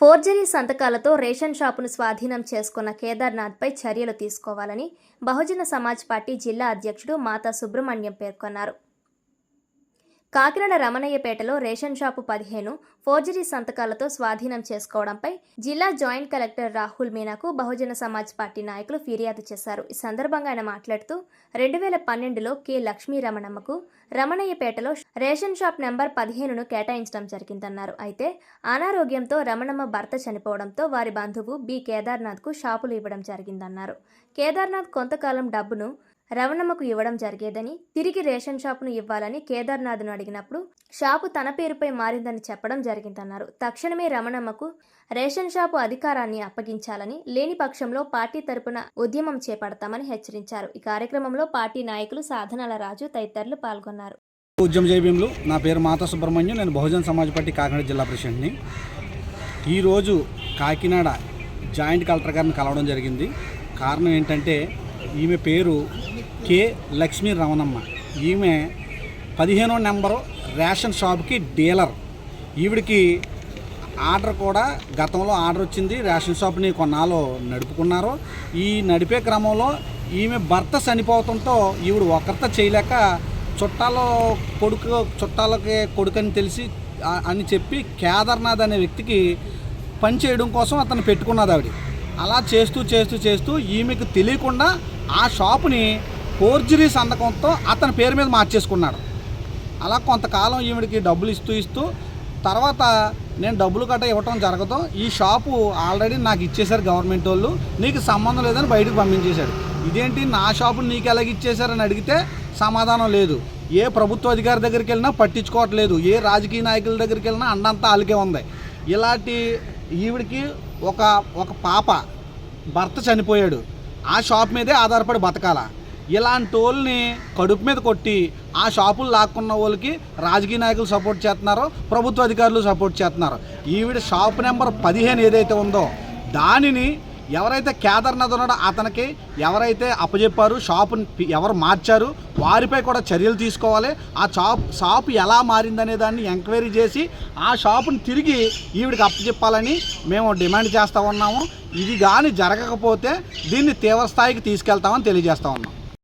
Forgery సంతకాలతో ration షాపును స్వాధీనం చేసుకున్న కేదార్నాథ్పై చర్యలు తీసుకోవాలని బహుజన సమాజ్ పార్టీ జిల్లా అధ్యక్షుడు మాతా సుబ్రహ్మణ్యం పేర్కొన్నారు. కాకినాడ రమణయ్యపేటలో రేషన్ షాపు పదిహేను ఫోర్జరీ సంతకాలతో స్వాధీనం చేసుకోవడంపై జిల్లా జాయింట్ కలెక్టర్ రాహుల్ మీనాకు బహుజన సమాజ్ పార్టీ నాయకులు ఫిర్యాదు చేశారు. ఈ సందర్భంగా ఆయన మాట్లాడుతూ రెండు వేల పన్నెండులో కె. లక్ష్మీ రమణమ్మకు రమణయ్యపేటలో రేషన్ షాప్ నెంబర్ పదిహేనును కేటాయించడం జరిగిందన్నారు. అయితే అనారోగ్యంతో రమణమ్మ భర్త చనిపోవడంతో వారి బంధువు బి. కేదార్నాథ్కు షాపులు ఇవ్వడం జరిగిందన్నారు. కేదార్నాథ్ కొంతకాలం డబ్బును రవణమ్మకు ఇవ్వడం జరిగేదని తిరిగి రేషన్ షాపును ఇవ్వాలని కేదార్నాథ్ను అడిగినప్పుడు షాపు తన పేరుపై మారిందని చెప్పడం జరిగిందన్నారు. తక్షణమే రమణమ్మకు రేషన్ షాపు అధికారాన్ని అప్పగించాలని లేని పక్షంలో పార్టీ తరపున ఉద్యమం చేపడతామని హెచ్చరించారు. ఈ కార్యక్రమంలో పార్టీ నాయకులు సాధనాల రాజు తదితరులు పాల్గొన్నారు. ఉద్యమ జయభీములు నా పేరు మాతా సుబ్రహ్మణ్యం నేను బహుజన్ సమాజ్ పార్టీ కాకినాడ జిల్లా ప్రెసిడెంట్ని. ఈరోజు కాకినాడ జాయింట్ కలెక్టర్ గారిని కలవడం జరిగింది. కారణం ఏంటంటే ఈమె పేరు కె. లక్ష్మీ రమణమ్మ. ఈమె పదిహేనో నెంబరు రేషన్ షాప్కి డీలర్. ఈవిడికి ఆర్డర్ కూడా గతంలో ఆర్డర్ వచ్చింది. రేషన్ షాప్ని కొన్నాళ్ళు నడుపుకున్నారు. ఈ నడిపే క్రమంలో ఈమె భర్త చనిపోవడంతో ఈవిడ ఒకరితో చేయలేక చుట్టాల కొడుకు చుట్టాలకి కొడుకు అని తెలిసి అని చెప్పి కేదార్నాథ్ అనే వ్యక్తికి పని చేయడం కోసం అతను పెట్టుకున్నది ఆవిడ. అలా చేస్తూ చేస్తూ చేస్తూ ఈమెకు తెలియకుండా ఆ షాపుని ఫోర్జరీ సంతకంతో అతని పేరు మీద మార్చేసుకున్నాడు. అలా కొంతకాలం ఈవిడికి డబ్బులు ఇస్తూ ఇస్తూ తర్వాత నేను డబ్బులు కట్టా ఇవ్వటం జరగదు. ఈ షాపు ఆల్రెడీ నాకు ఇచ్చేశారు గవర్నమెంట్ వాళ్ళు. నీకు సంబంధం లేదని బయటకు పంపించేశాడు. ఇదేంటి? నా షాపుని నీకు ఎలాగ ఇచ్చేశారని అడిగితే సమాధానం లేదు. ఏ ప్రభుత్వ అధికారి దగ్గరికి వెళ్ళినా పట్టించుకోవట్లేదు. ఏ రాజకీయ నాయకుల దగ్గరికి వెళ్ళినా అండంతా అలికే ఉంది. ఇలాంటి ఈవిడికి ఒక ఒక పాప భర్త చనిపోయాడు. ఆ షాప్ మీదే ఆధారపడి బతకాల? ఇలాంటి వాళ్ళని కడుపు మీద కొట్టి ఆ షాపులు లాక్కున్న వాళ్ళకి రాజకీయ నాయకులు సపోర్ట్ చేస్తున్నారు ప్రభుత్వ అధికారులు సపోర్ట్ చేస్తున్నారు. ఈవిడ షాప్ నెంబర్ పదిహేను ఏదైతే ఉందో దానిని ఎవరైతే కేదార్నాథ్ ఉన్నాడో అతనికి ఎవరైతే అప్పచెప్పారు షాపుని ఎవరు మార్చారు వారిపై కూడా చర్యలు తీసుకోవాలి. ఆ షాప్ షాప్ ఎలా మారిందనే దాన్ని ఎంక్వైరీ చేసి ఆ షాపుని తిరిగి ఈవిడికి అప్పచెప్పాలని మేము డిమాండ్ చేస్తూ ఉన్నాము. ఇది కానీ జరగకపోతే దీన్ని తీవ్ర స్థాయికి తీసుకెళ్తామని తెలియజేస్తా ఉన్నాం.